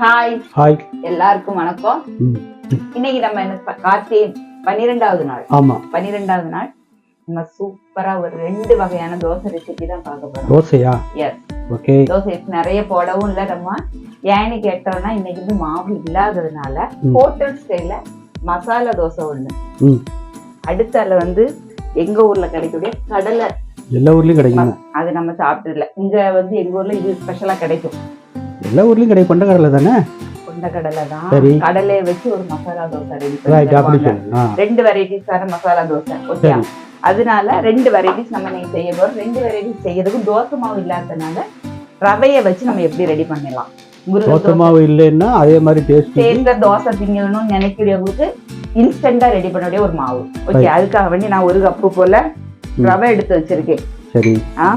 Hi hi எல்லாருக்கும் வணக்கம். இன்னைக்கு நம்ம என்ன கார்த்திகை பன்னிரெண்டாவது நாள். ஆமாம் பன்னிரெண்டாவது நாள். நம்ம சூப்பரா ஒரு ரெண்டு வகையான தோசை ரெசிபி தான் பார்க்க போறோம். தோசையா? S okay. தோசை நிறைய போடவும் இல்லை நம்ம. ஏன்னு கேட்டோம்னா இன்னைக்கு வந்து மாவு இல்லாததுனால. ஹோட்டல் ஸ்டைல மசாலா தோசை ஒண்ணு. ம். அடுத்தால வந்து எங்க ஊர்ல கிடைக்கக்கூடிய கடலை. எல்லா ஊர்லேயும் கிடைக்குங்க. அது நம்ம சாப்பிட்டது இல்ல இங்க வந்து எங்க ஊர்ல இது ஸ்பெஷலா கிடைக்கும். எல்லா ஊர்லேயும் கிடைக்கும் கொண்ட கடலை தானே? கொண்ட கடலை தான். சரி. கடலையை வச்சு ஒரு மசாலா தோசை ரெடி அப்படி சொல்லு. ஆ. ரெண்டு வெரைட்டிஸான மசாலா தோசை ஓகே அதனால ரெண்டு வெரைட்டிஸ் நம்ம இன்னைக்கு செய்ய போறோம். ரெண்டு வெரைட்டிஸ் செய்யறதுக்கு தோசை மாவு இல்லாததுனால ரவையை வச்சு நம்ம எப்படி ரெடி பண்ணிடலாம் தோசை மாவு இல்லைன்னா அதே மாதிரி டேஸ்ட் சேர்ந்த தோசை திங்கணும்னு நினைக்கிறவங்களுக்கு இன்ஸ்டன்டா ரெடி பண்ணக்கூடிய ஒரு மாவு. ஓகே அதுக்காக வேண்டி நான் ஒரு கப்பு போல. ரவை எடுத்து வச்சிருக்கேன். சரி. ஆ?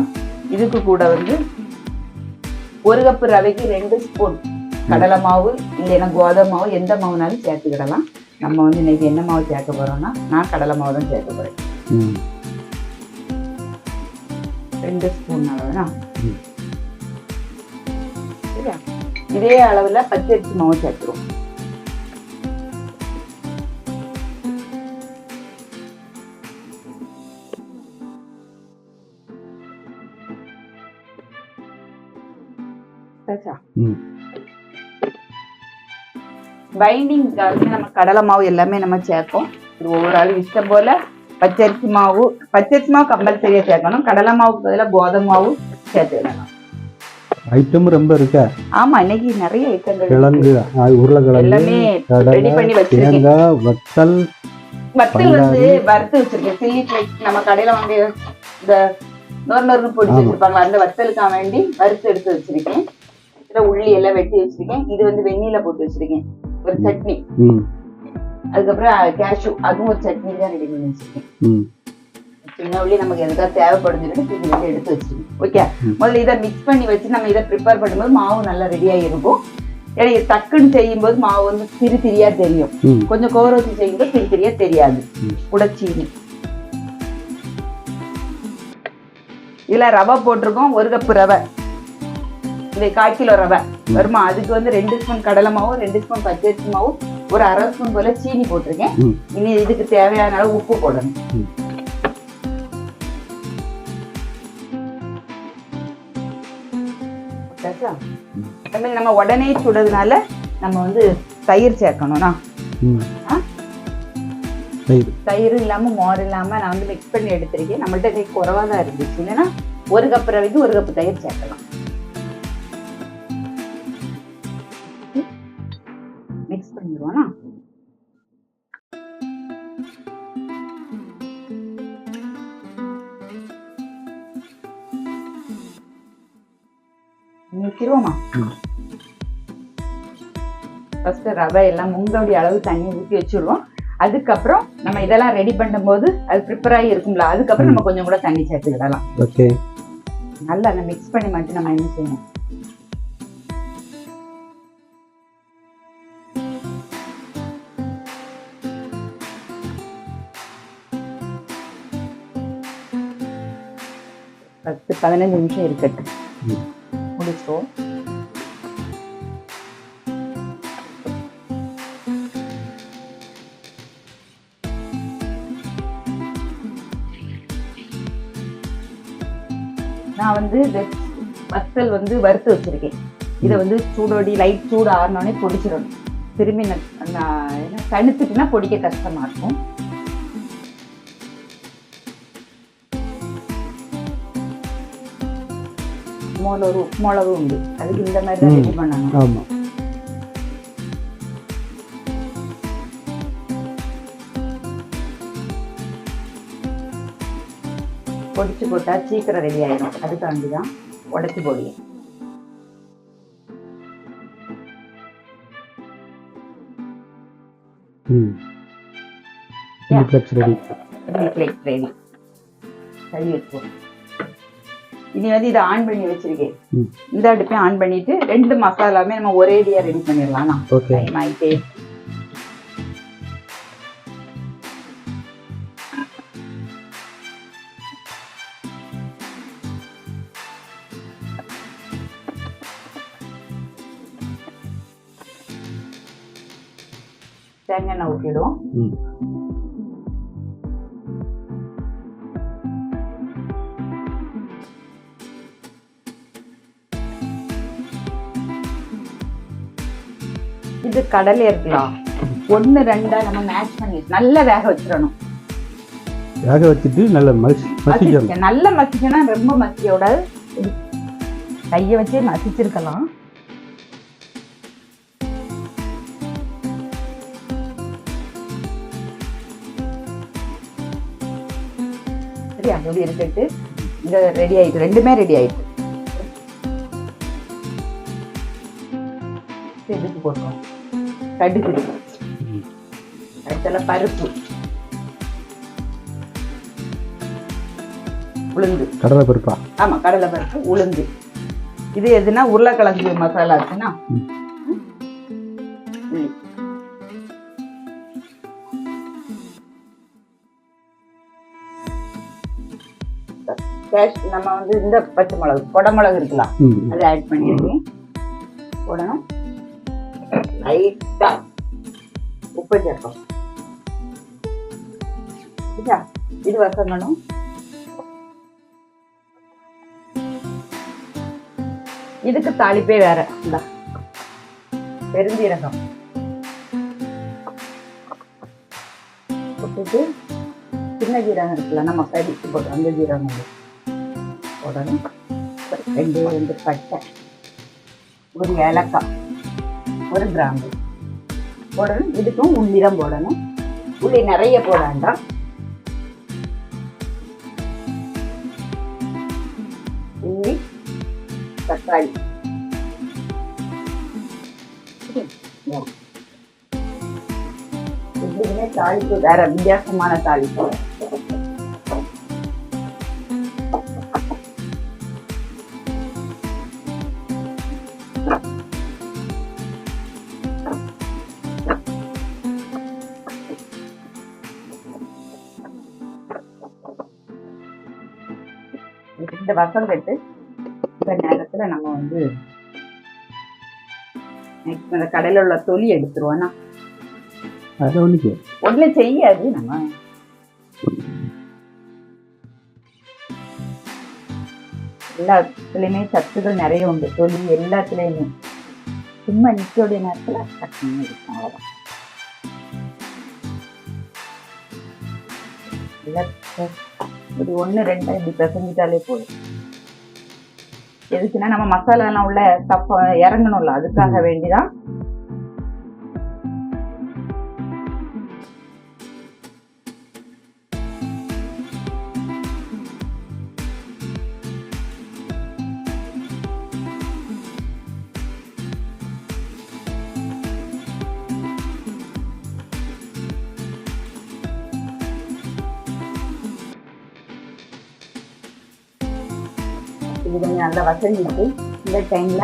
இதுக்கு கூட வந்து ஒரு கப்பு ரவைக்கு ரெண்டு ஸ்பூன் கடலை மாவு இல்லைன்னா கோதுமை மாவு எந்த மாவுனாலும் சேர்த்துக்கிடலாம். நம்ம வந்து இன்னைக்கு என்ன மாவு சேர்க்க போறோம்னா நான் கடலை மாவு தான் சேர்க்க போறேன். ரெண்டு ஸ்பூன் அளவுனா. இதே அளவுல பச்சரிசி மாவு சேர்த்துருவோம். பைண்டிங்காக நம்ம கடலை மாவு எல்லாமே நம்ம சேர்ப்போம். இது ஒவ்வொரு ஆள் இஷ்டம் போல பச்சரிசி மாவு பச்சரிசி மாவு கம்பல்சரியா சேர்க்கணும். கடலை மாவுக்கு பதிலாக கோதுமை மாவு சேர்த்துக்கலாம் ஐட்டம் ரொம்ப இருக்கா? ஆமா இன்னைக்கு நிறைய ஐட்டங்கள் கிழங்கு உருளைக்கிழங்கு எல்லாமே ரெடி பண்ணி வச்சிருக்கேன். தேங்காய் வத்தல் வத்தல் வந்து வறுத்து வச்சிருக்கேன். சில்லி ஃபிளேக்ஸ் நம்ம கடையில வாங்கி இந்த நொறு நொறுன்னு பொடிச்சு. வச்சிருப்பாங்க அந்த வத்தலுக்காக வேண்டி வறுத்து எடுத்து வச்சிருக்கேன். இதுல உள்ளி எல்லாம் வெட்டி வச்சிருக்கேன். இது வந்து வெந்நீல போட்டு வச்சிருக்கேன். ஒரு சட்னி. அதுக்கப்புறம் கேஷ்யூ அதுவும் ஒரு சட்னி தான் ரெடி பண்ணி வச்சிருக்கேன். சின்ன உள்ளி நமக்கு எதுக்காக சொல்லிட்டு இது வந்து எடுத்து வச்சிருக்கேன். ஓகே. முதல்ல இதை மிக்ஸ் பண்ணி வச்சு நம்ம இதை ப்ரிப்பேர் பண்ணும்போது மாவு நல்லா ரெடியா இருக்கும். ஏன்னா டக்குன்னு செய்யும்போது மாவு வந்து திரி திரியா தெரியும். கொஞ்சம் கோவரத்தி செய்யும்போது திரி திரியா தெரியாது. ம். கூட சீனி. இதுல ரவை போட்டிருக்கோம். ஒரு கப்பு ரவை. இது கால் கிலோ ரவை. வருமா? அதுக்கு வந்து ரெண்டு ஸ்பூன் கடலை மாவு ரெண்டு ஸ்பூன் பச்சரிசி மாவு ஒரு அரை ஸ்பூன் போல சீனி போட்டிருக்கேன். இனி இதுக்கு தேவையான அளவு உப்பு போடணும். நம்ம உடனே சுடுறதுனால நம்ம வந்து தயிர் சேர்க்கணும்னா? தயிர். இல்லாம மோர் இல்லாம நான் வந்து மிக்ஸ் பண்ணி எடுத்திருக்கேன். நம்மள்ட்ட குறவா தான் இருந்துச்சு. இல்லைன்னா ஒரு கப் ரவைக்கு ஒரு கப் தயிர் சேர்க்கலாம். நிற்கிறோமா. ஃபர்ஸ்ட் ரவை எல்லாம் முங்கோடைய அளவு தண்ணி ஊற்றி வச்சிடுவோம் அதுக்கப்புறம் நம்ம இதெல்லாம் ரெடி பண்ணும்போது அது ப்ரிப்பேர் ஆகி இருக்கும்ல அதுக்கப்புறம் நம்ம கொஞ்சம் கூட தண்ணி சேர்த்துக்கிடலாம். ஓகே நல்லா அந்த மிக்ஸ் பண்ணி மட்டும் நம்ம என்ன செய்யணும்? பதினஞ்சு நிமிஷம் இருக்கட்டும். முடிச்சிட்டோம் நான் வந்து வத்தல் வந்து வறுத்து வச்சிருக்கேன். இதை வந்து சூடோடி லைட் சூடு ஆறினோடனே பொடிச்சிடணும். திரும்பி நான் தடுத்துட்டுனா பொடிக்க கஷ்டமா இருக்கும். உப்புமாவில் ஒரு உப்புமாளவு உண்டு. அதுக்கு இந்த மாதிரி தான். ரெடி பண்ணணும். ஆமாம் பொடிச்சு போட்டா சீக்கிரம் ரெடி ஆயிடும். அதுக்காண்டி தான் உடச்சி போடுவேன் ம். சில்லி ஃப்ளெக்ஸ் ரெடி ரெடி கழுவி வச்சுக்கோ. இனி வந்து இதை ஆன் பண்ணி வச்சிருக்கேன். இந்த அடுப்பை ஆன் பண்ணிட்டு ரெண்டு மசாலாமே நம்ம ஒரே ஒரேடியா ரெடி பண்ணிடலாம். டைம் ஆயிட்டே தேங்காய் ஊற்றிடும் இது கடலை இருக்கலாம் ஒண்ணு ரெண்டா நம்ம மேட்ச் பண்ணி நல்லா வேக வச்சிடணும். வேக வச்சுட்டு நல்ல மசி மசிக்கணும். மசிக்க நல்ல மசிக்கனா ரொம்ப இது. கையை வச்சே மசிச்சிருக்கலாம். சரி அப்படி இருக்கட்டு இங்க ரெடி ஆயிட்டு ரெண்டுமே ரெடி ஆயிட்டு. இதுக்கு போட்டுருவோம் கடுகு. அடுத்தல பருப்பு. உளுந்து. கடலை பருப்பா ஆமா கடலை பருப்பு உளுந்து. இது எதுனா உருளைக்கிழங்கு மசாலா இருக்குன்னா. கேஷ் நம்ம வந்து இந்த பச்சை மிளகு கொடமிளகு இருக்கலாம் ம் அதை ஆட் பண்ணியிருக்கேன் போடணும். லைட்டா உப்பு சேர்க்கணும். சரியா? இது வசங்கணும் இதுக்கு தாளிப்பே வேற. இந்தா. பெருந்தீரகம் போட்டுட்டு சின்ன ஜீரகம் இருக்குல்ல நம்ம கடிச்சு போடுறோம் அந்த ஜீரகம் உடனே போடணும். ரெண்டு ரெண்டு பட்டை. ஒரு ஏலக்காய். ஒரு கிராம்பு போடணும் இதுக்கும் உள்ளி தான் போடணும் உள்ளி நிறைய போட வேண்டாம் உள்ளி தக்காளி எப்படியுமே தாளிப்பு வேற வித்தியாசமான தாளிப்பு இந்த வசம் கட்டு இந்த நேரத்துல நம்ம வந்து next அந்த கடையில உள்ள தொலி எடுத்துருவோம்னா ஒண்ணும் செய்யாது நம்ம. எல்லாத்துலயுமே சத்துகள் நிறைய உண்டு. தொலி எல்லாத்துலயுமே. சும்மா நிக்கக்கூடிய நேரத்துல சத்துன்னு இருக்கும் அவ்வளவுதான். எல்லா- இப்படி ஒண்ணு ரெண்டா இப்படி பிசைஞ்சிட்டாலே போதும். எதுக்குன்னா நம்ம மசாலா எல்லாம் உள்ள தப்ப இறங்கணும்ல அதுக்காக வேண்டிதான் நல்லா வசஞ்சிட்டு இந்த டைம்ல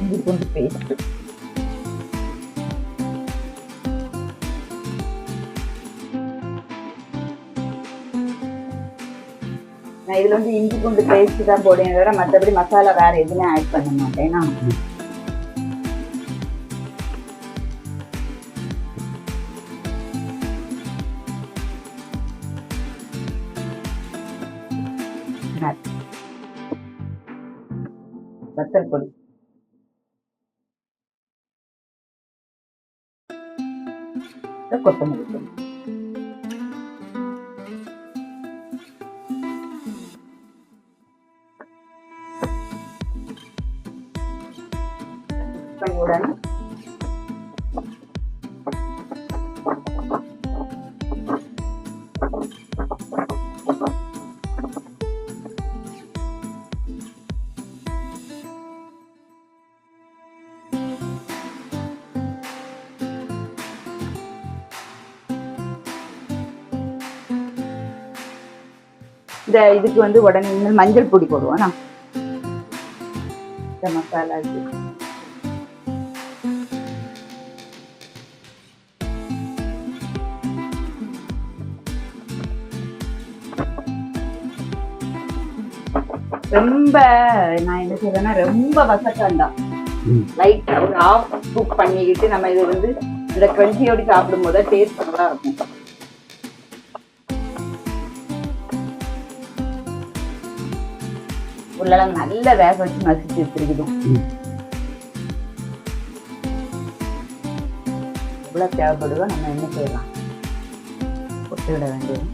இஞ்சி பூண்டு பேஸ்ட் நான் இதுல வந்து இஞ்சி பூண்டு பேஸ்ட் தான் போடுவேன். தவிர மற்றபடி மசாலா வேற எதுவுமே ஆட் பண்ண மாட்டேன். நான் வத்தல் பொடி அப்புறம் இந்த இதுக்கு வந்து உடனே மஞ்சள் பொடி போடுவோம் இந்த மசாலா ரொம்ப நான் என்ன செய்வேன்னா ரொம்ப வசக்கண்டா. ம். லைட்டா ஒரு ஆஃப் குக் பண்ணிக்கிட்டு நம்ம இது வந்து இந்த கிரன்ச்சியோடு சாப்பிடும் போது டேஸ்ட் நல்லா இருக்கும். உருளைக்கிழங்கு நல்லா வேக வச்சு மசிச்சு வச்சிருக்குதும். ம். எவ்வளவு தேவைப்படுதோ நம்ம என்ன செய்யலாம்? கொட்டு விட வேண்டியது.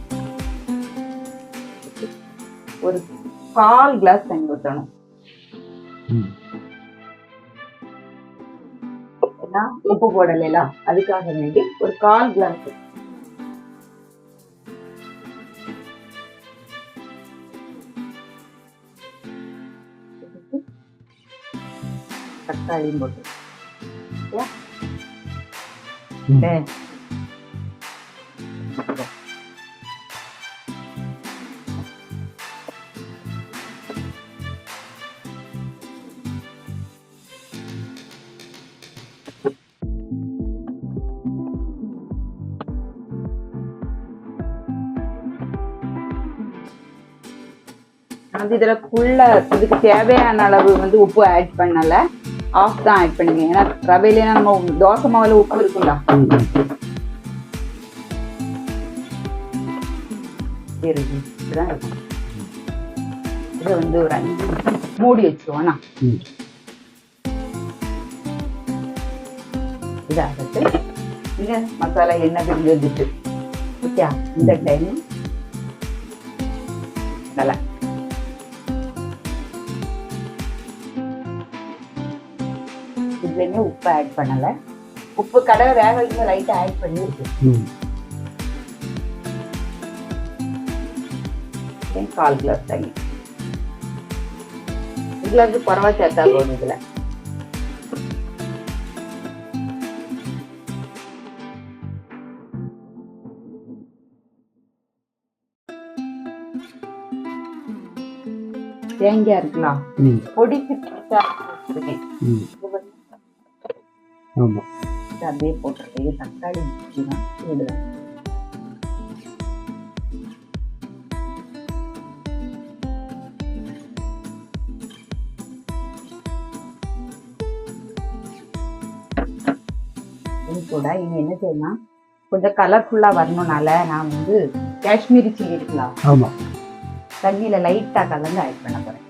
ஒரு கால் கிளாஸ் தண்ணி ஊற்றணும் உப்பு போடலைல அதுக்காக வேண்டி ஒரு கால் கிளாஸ் தக்காளியும் போட்டு வந்து இதுல ஃபுல்லா இதுக்கு தேவையான அளவு வந்து உப்பு ஆட் பண்ணல. ஆஃப் தான் ஆட் பண்ணுங்க ஏன்னா ரவையில நம்ம தோசை மாவுல உப்பு இருக்கும்ல ம் ம். இருக்கு இப்படிதான் இருக்கும். இதை வந்து ஒரு அஞ்சு மூடி வச்சுருவோம்னா இதாகட்டு இங்க மசாலா எண்ணெய் பிரிஞ்சு வந்துட்டு. ஓகே இந்த டைம் இதுலயுமே உப்பு ஆட் பண்ணல. உப்பு கடலை வேக வைக்கும் லைட்டா ஆட் then கால் கிளாஸ் தண்ணி? இதுல வந்து குறவா சேர்த்தா போதும் இதுல. தேங்காய் இருக்கலாம். ம். பொடிக்கு ஆமாம் இது அப்படியே போட்டிருக்கேன் தக்காளி தான். விடுவேன் கூட இனி என்ன செய்யலாம் கொஞ்சம் கலர்ஃபுல்லா வரணும்னால நான் வந்து காஷ்மீரி சில்லி இருக்கலாம் ஆமாம் தண்ணியில லைட்டா கலந்து ஆட் பண்ண போறேன்.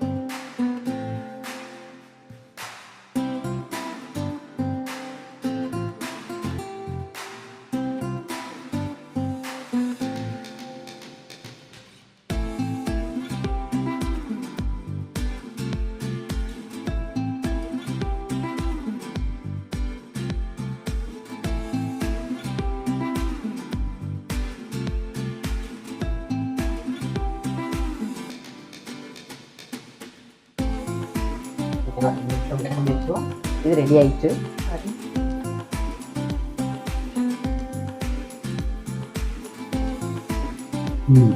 இது ரெடி ஆயிடுச்சு ம்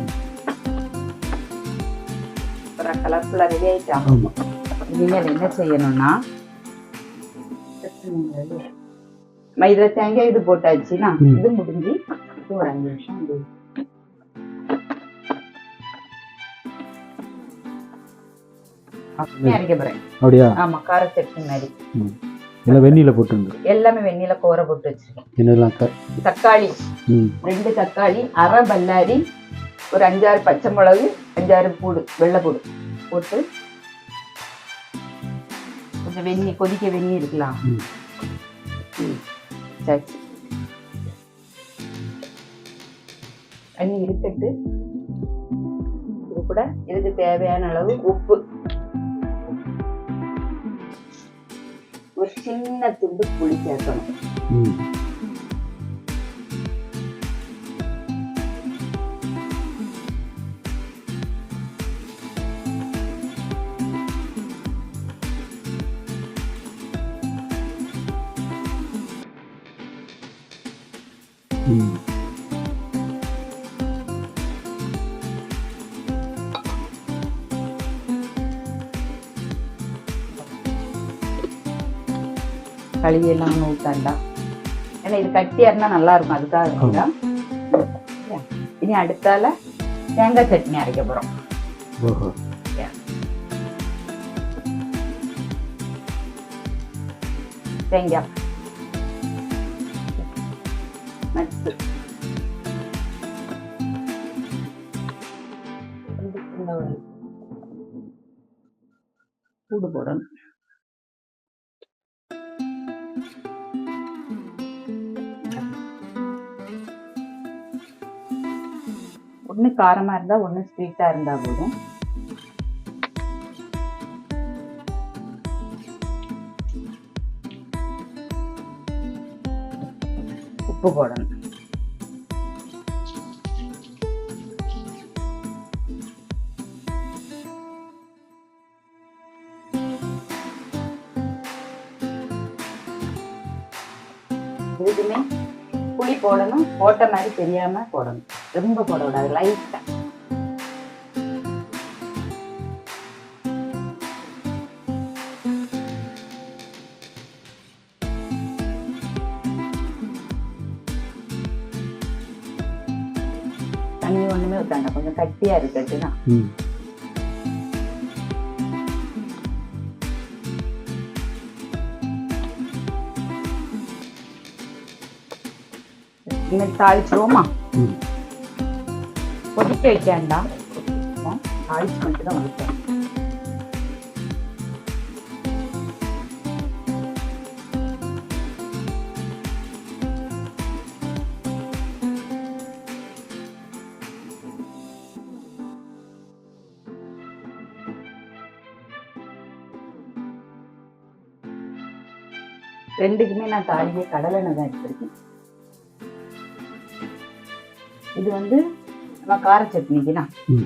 கலர்ஃபுல்லா ரெடி ஆமாம் இனிமேல் என்ன செய்யணும்னா இதுல தேங்காய் இது போட்டாச்சுன்னா. இது முடிஞ்சு ஒரு அஞ்சு நிமிஷம் அரைக்க அப்படியா? கார சட்னி மாதிரி. எல்லாம் வெந்நில கோர போட்டு வச்சிருக்கேன். என்னெல்லாம் தக்காளி. ரெண்டு தக்காளி அரை பல்லாரி ஒரு அஞ்சாறு பச்சை மிளகு அஞ்சாறு பூடு வெள்ளைப்பூடு போட்டு கொஞ்சம் வெந்நி கொதிக்க வெந்நி இருக்கலாம். சரி. தண்ணி இருக்கட்டு இது கூட இதுக்கு தேவையான அளவு உப்பு. ஒரு சின்ன துண்டு புளி சேர்க்கணும் Mm-hmm. கழுவி எல்லாம் ஒன்று ஊத்தாண்டா ஏன்னா இது கட்டியா இருந்தா நல்லா இருக்கும் அதுக்காக இனி அடுத்தால தேங்காய் சட்னி அரைக்க போறோம். ஓஹோ. தேங்காய். நட்ஸு. கூடு போடணும். ஒன்று காரமாக இருந்தால் ஒன்று ஸ்வீட்டாக இருந்தால் போதும். உப்பு போடணும். இதுக்குமே புளி போடணும். போட்ட மாதிரி தெரியாம போடணும். ரொம்ப போடக்கூடாது லைட்டா தண்ணி ஒண்ணுமே ஊத்தாண்ட கொஞ்சம் கட்டியா ம். இனிமேல் தாளிச்சிருவோமா? ம் வைக்க வேண்டாம் தான் ரெண்டுக்குமே நான் தாளிய கடலெண்ணெய் தான் எடுத்திருக்கேன். இது வந்து நம்ம கார சட்னிக்கு தான் ம்.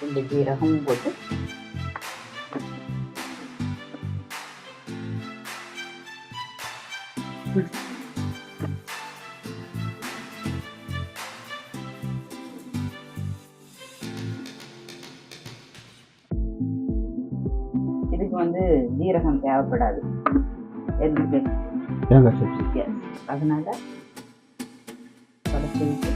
ரெண்டு ஜீரகமும் போட்டு. இதுக்கு வந்து ஜீரகம் தேவைப்படாது. எதுக்கு அதனால கடைசி விட்டு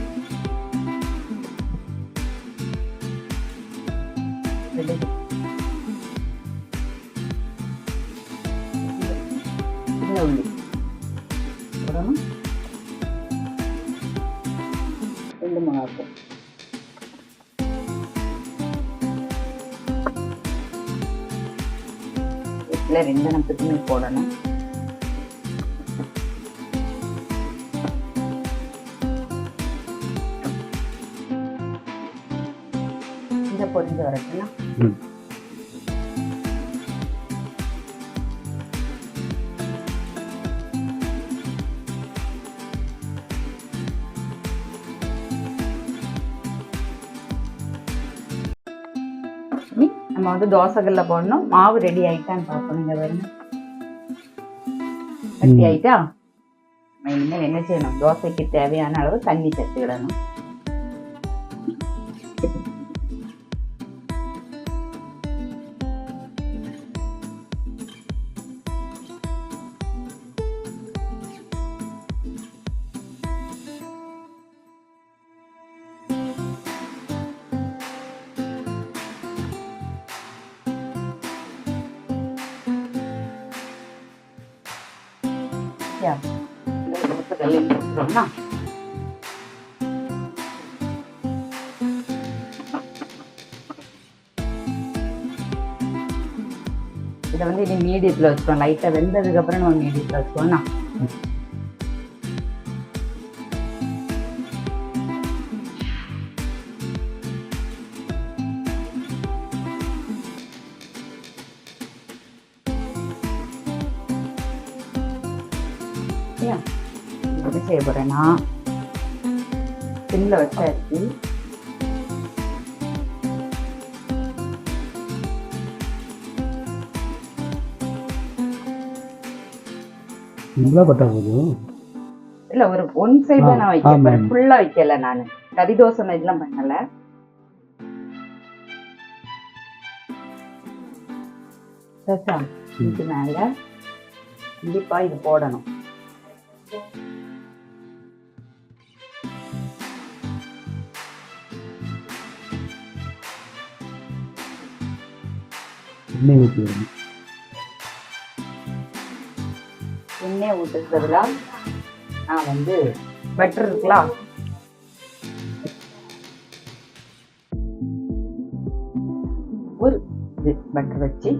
உள்ளி ரெண்டு ரெண்டு நம்பத்துக்குமே போடணும். இனி நம்ம வந்து தோசைகள்ல போடணும். மாவு ரெடி ஆயிட்டான்னு பார்க்கணும் இங்க பாருங்க. ரெடி. ஆயிட்டா? இனிமேல் என்ன செய்யணும்? தோசைக்கு தேவையான அளவு தண்ணி சேர்த்துக்கிடணும். யா, இந்த தோசைக்கல்ல போட்டுட்டோம்னா இதை வந்து இனி மீடியத்தில் வச்சுக்கோம் லைட்டாக வெந்ததுக்கு அப்புறம் நம்ம மீடியத்தில் வச்சுக்கோம்னா சரியா? என்ன செய்ய போறேன்னா சிம்ல வச்சாச்சு சிம்பிளாக பட்டா போதும். இல்ல ஒரு ஒன் சைடு நான் வைக்கிறேன். ஃபுல்லா வைக்கல நானு. கறி தோசை மாதிரிலாம் பண்ணல. இதுக்கு மேல கண்டிப்பா இது போடணும். எண்ணெய் ஊற்றி விடணும். எண்ணெய் ஊற்றுறதுல நான் வந்து பட்டர் இருக்கலாம் ஒரு இது பட்டர் வச்சு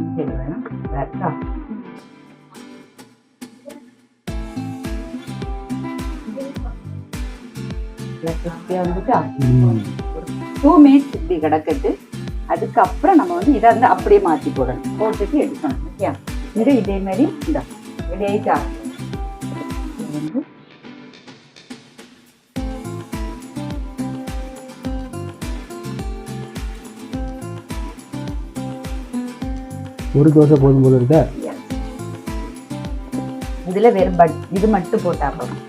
இது வேணும். கரெக்டா கிறிஸ்பியாக வந்துட்டா? டூ மினிட்ஸ் இப்படி கிடக்கட்டு. அதுக்கப்புறம் நம்ம வந்து இதை வந்து அப்படியே மாற்றி போடணும். போட்டுட்டு எடுக்கணும் ஓகே இது இதே மாதிரி இந்த வந்து ஒரு தோசை போதும் போல இருக்கா. இதுல வெறும் பட் இது மட்டும் போட்டா போதும்.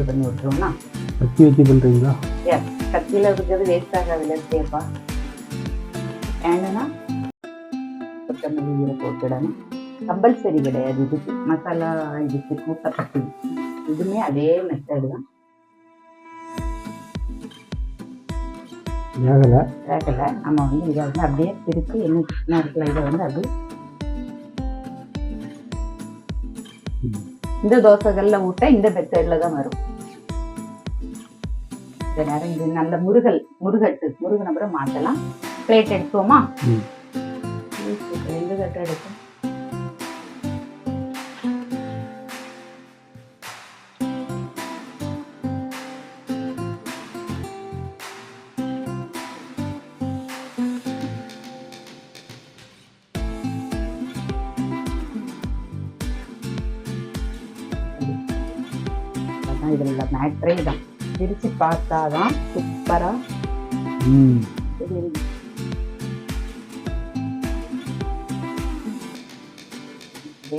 மோல்டு பண்ணி விட்டுருவோம்னா கத்தி வச்சு பண்ணுறீங்களா எஸ் கத்தியில் இருக்கிறது வேஸ்ட் ஆகாதுல சேப்பா ஏன்னா கொத்தமல்லி இதில் போட்டுடணும் கம்பல்சரி கிடையாது இதுக்கு. மசாலா இதுக்கு கூட்டப்பட்டு இதுவுமே அதே மெத்தடு தான். வேகலை. வேகலை. நம்ம வந்து இதை வந்து அப்படியே திருப்பி என்ன நேரத்தில் இதை வந்து ம். இந்த தோசைகளில் ஊட்ட இந்த மெத்தடில் தான் வரும். இந்த நேரம் இது நல்ல முருகல் முருகட்டு முருகன் அப்புறம் மாற்றலாம் பிளேட் எடுத்துவோமா? ரெண்டு கட்டு எடுக்கும் அதான் இதில் உள்ள மேட்ரே தான் பிரித்து பார்த்தாதான் சூப்பராக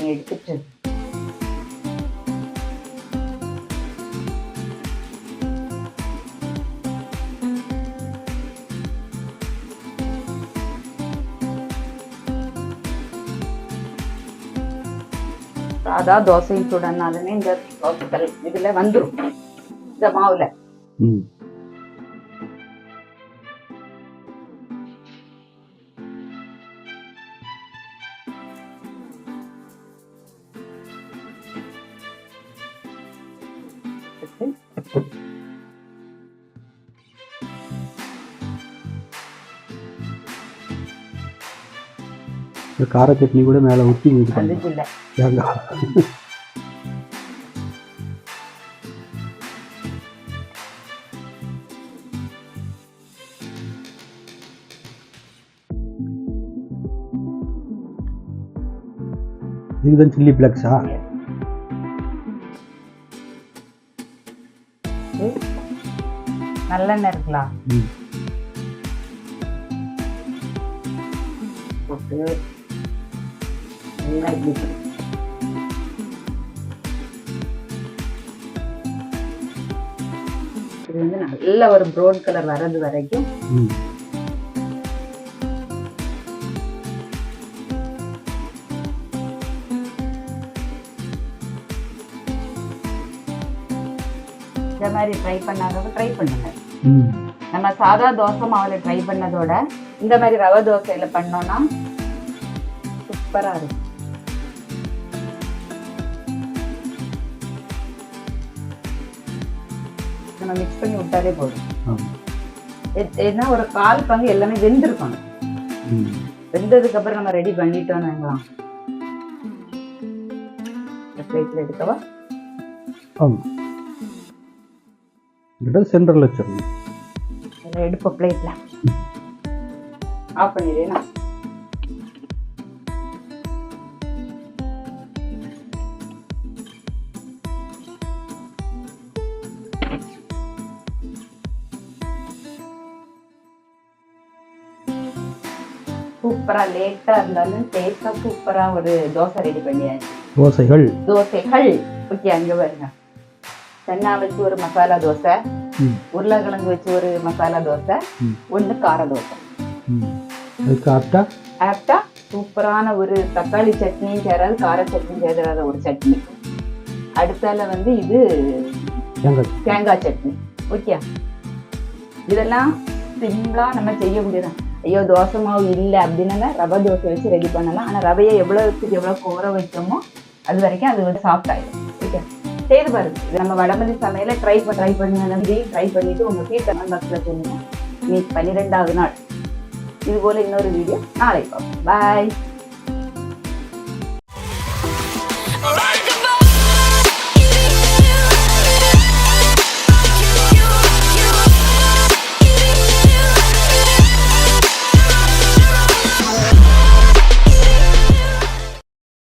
எடுத்துட்டு. சாதா தோசை சுடனாலுமே இந்த இதுல வந்துரும். இந்த மாவுல. ம் எடுத்து இந்த கார சட்னி கூட மேலே ஊற்றி இது இதுதான் சில்லி ஃப்ளக்ஸா நல்லெண்ணெய் போட்டு நல்லா இப்படி இது வந்து நல்ல ஒரு ப்ரௌன் கலர் வர்றது வரைக்கும் மாதிரி ட்ரை பண்ணாதவங்க ட்ரை பண்ணுங்க. நம்ம சாதா தோசை மாவுல ட்ரை பண்ணதோட இந்த மாதிரி ரவை தோசையில பண்ணோம்னா சூப்பரா இருக்கும். நம்ம மிக்ஸ் பண்ணி விட்டாலே போதும். ஏன்னா ஒரு கால் பங்கு எல்லாமே வெந்திருக்கணும். வெந்ததுக்கு அப்புறம் நம்ம ரெடி பண்ணிட்டோம்னு வைங்களேன். பிளேட்ல எடுக்கவா ஆமாம் இடம் சென்டரில் வச்சிடணும் எடுப்போம் பிளேட்ல ஆஃப் சூப்பரா லேட்டா இருந்தாலும் டேஸ்டா சூப்பரா ஒரு தோசை ரெடி பண்ணியாச்சு. தோசைகள். தோசைகள். ஓகே அங்க பாருங்க. சென்னா வச்சு ஒரு மசாலா தோசை உருளைக்கிழங்கு வச்சு ஒரு மசாலா தோசை. ஒன்று கார தோசை. ஆப்டா? ஆப்டா? சூப்பரான ஒரு தக்காளி சட்னியும் சேராது கார சட்னியும் சேராத ஒரு சட்னி. அடுத்தால வந்து இது தேங்காய் சட்னி. ஓகே. இதெல்லாம் சிம்பிளா நம்ம செய்யக்கூடியதான் ஐயோ தோசை மாவு இல்லை அப்படின்னா ரவை தோசை வச்சு ரெடி பண்ணலாம். ஆனால் ரவையை எவ்வளோத்துக்கு எவ்வளோ கோர வைக்கமோ அது வரைக்கும் அது வந்து சாஃப்ட் ஆயிடும். ஓகே செய்து பாருங்க நம்ம வடமல்லி சமையல ட்ரை ட்ரை பண்ணி ட்ரை பண்ணிட்டு உங்க வீட்டு கமெண்ட் பாக்ஸில் சொல்லுங்க. இன்னைக்கு பன்னிரெண்டாவது நாள். இது போல இன்னொரு வீடியோ நாளை பார்ப்போம். பாய்